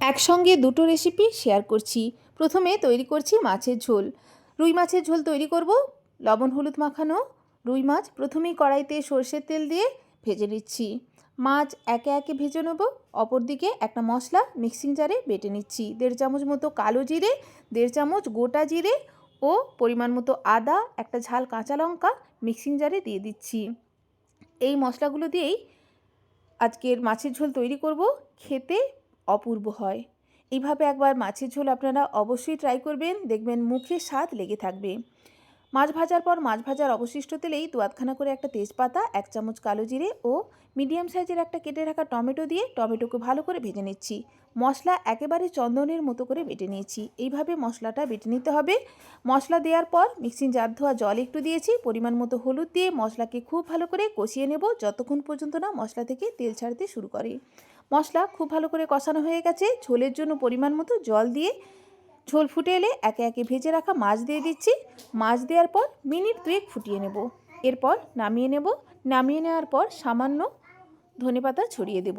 একসঙ্গে দুটো recipe share করছি। প্রথমে তৈরি করছি মাছের ঝোল। রুই মাছের ঝোল তৈরি করব, লবণ হলুদ মাখানো। রুই মাছ প্রথমেই কড়াইতে সর্ষের তেল দিয়ে ভেজে নিচ্ছি। মাছ একে একে ভেজে নেব, অপরদিকে একটা মশলা মিক্সিং জারে বেটে নিচ্ছি। দেড় চামচ মতো কালো জিরে, দেড় চামচ গোটা জিরে ও পরিমাণ মতো আদা, একটা ঝাল কাঁচা লঙ্কা মিক্সিং জারে দিয়ে দিচ্ছি। এই মশলাগুলো দিয়েই আজকের মাছের ঝোল তৈরি করব। খেতে অপূর্ব হয়। এইভাবে একবার মাছের ঝোল আপনারা অবশ্যই ট্রাই করবেন, দেখবেন মুখে স্বাদ লেগে থাকবে। মাছ ভাজার পর মাছ ভাজার অবশিষ্ট তেলেই দু করে একটা তেজপাতা, এক চামচ কালো জিরে ও মিডিয়াম সাইজের একটা কেটে রাখা টমেটো দিয়ে টমেটোকে ভালো করে ভেজে নিচ্ছি। মশলা একেবারে চন্দনের মতো করে বেটে নিয়েছি। এইভাবে মশলাটা বেটে নিতে হবে। মশলা দেওয়ার পর মিক্সিং জার ধোয়া জল একটু দিয়েছি। পরিমাণ মতো হলুদ দিয়ে মশলাকে খুব ভালো করে কষিয়ে নেব, যতক্ষণ পর্যন্ত না মশলা থেকে তেল ছাড়তে শুরু করে। মশলা খুব ভালো করে কষানো হয়ে গেছে। ঝোলের জন্য পরিমাণ মতো জল দিয়ে ঝোল ফুটে এলে একে একে ভেজে রাখা মাছ দিয়ে দিচ্ছি। মাছ দেওয়ার পর মিনিট দুয়েক ফুটিয়ে নেব। এরপর নামিয়ে নেব। নামিয়ে নেওয়ার পর সামান্য ধনেপাতা ছড়িয়ে দেব।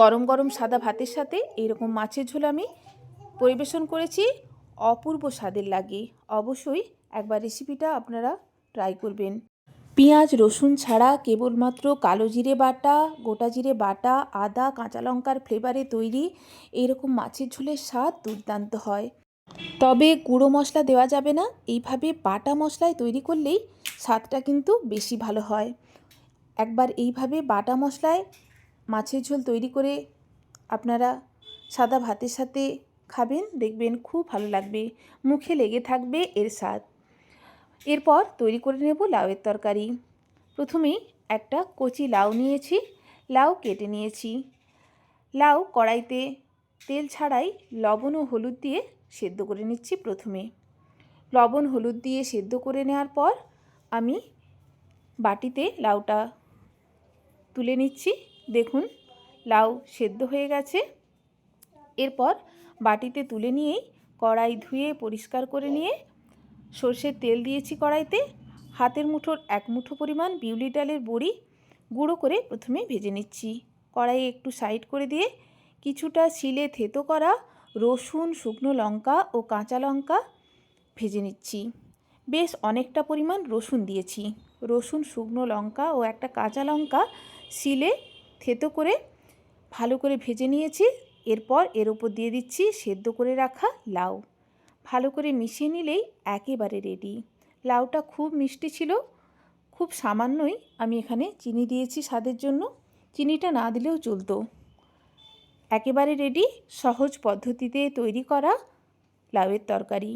গরম গরম সাদা ভাতের সাথে এইরকম মাছের ঝোল আমি পরিবেশন করেছি। অপূর্ব স্বাদের লাগে। অবশ্যই একবার রেসিপিটা আপনারা ট্রাই করবেন। পেঁয়াজ, রসুন ছাড়া কেবলমাত্র কালো জিরে বাটা, গোটা জিরে বাটা, আদা, কাঁচা লঙ্কার ফ্লেভারে তৈরি এইরকম মাছের ঝোলের স্বাদ দুর্দান্ত হয়। তবে গুঁড়ো মশলা দেওয়া যাবে না, এইভাবে বাটা মশলায় তৈরি করলেই স্বাদটা কিন্তু বেশি ভালো হয়। একবার এইভাবে বাটা মশলায় মাছের ঝোল তৈরি করে আপনারা সাদা ভাতের সাথে খাবেন, দেখবেন খুব ভালো লাগবে, মুখে লেগে থাকবে এর স্বাদ। এরপর তৈরি করে নেব লাউয়ের তরকারি। প্রথমেই একটা কচি লাউ নিয়েছি, লাউ কেটে নিয়েছি। লাউ কড়াইতে তেল ছাড়াই লবণ ও হলুদ দিয়ে সেদ্ধ করে নিচ্ছি প্রথমে। লবণ হলুদ দিয়ে সেদ্ধ করে নেওয়ার পর আমি বাটিতে লাউটা তুলে নিচ্ছি। দেখুন, লাউ সেদ্ধ হয়ে গেছে। এরপর বাটিতে তুলে নিয়েই কড়াই ধুয়ে পরিষ্কার করে নিয়ে সর্ষের তেল দিয়েছি কড়াইতে, হাতের মুঠোর এক মুঠো পরিমাণ বিউলি ডালের বড়ি গুঁড়ো করে প্রথমে ভেজে নিচ্ছি। কড়াইয়ে একটু সাইড করে দিয়ে কিছুটা শিলে থেতো করা রসুন, শুকনো লঙ্কা ও কাঁচা লঙ্কা ভেজে নিচ্ছি। বেশ অনেকটা পরিমাণ রসুন দিয়েছি। রসুন, শুকনো লঙ্কা ও একটা কাঁচা লঙ্কা শিলে থেতো করে ভালো করে ভেজে নিয়েছি। এরপর এর ওপর দিয়ে দিচ্ছি সেদ্ধ করে রাখা লাউ। ভালো করে মিশিয়ে নিলেই একেবারে রেডি লাউটা খুব মিষ্টি ছিল, খুব সামান্যই আমি এখানে চিনি দিয়েছি স্বাদের জন্য। চিনিটা না দিলেও চলতো। একেবারে রেডি সহজ পদ্ধতিতে তৈরি করা লাউয়ের তরকারি।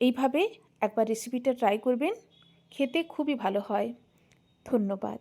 এইভাবে একবার রেসিপিটা ট্রাই করবেন, খেতে খুবই ভালো হয়। ধন্যবাদ।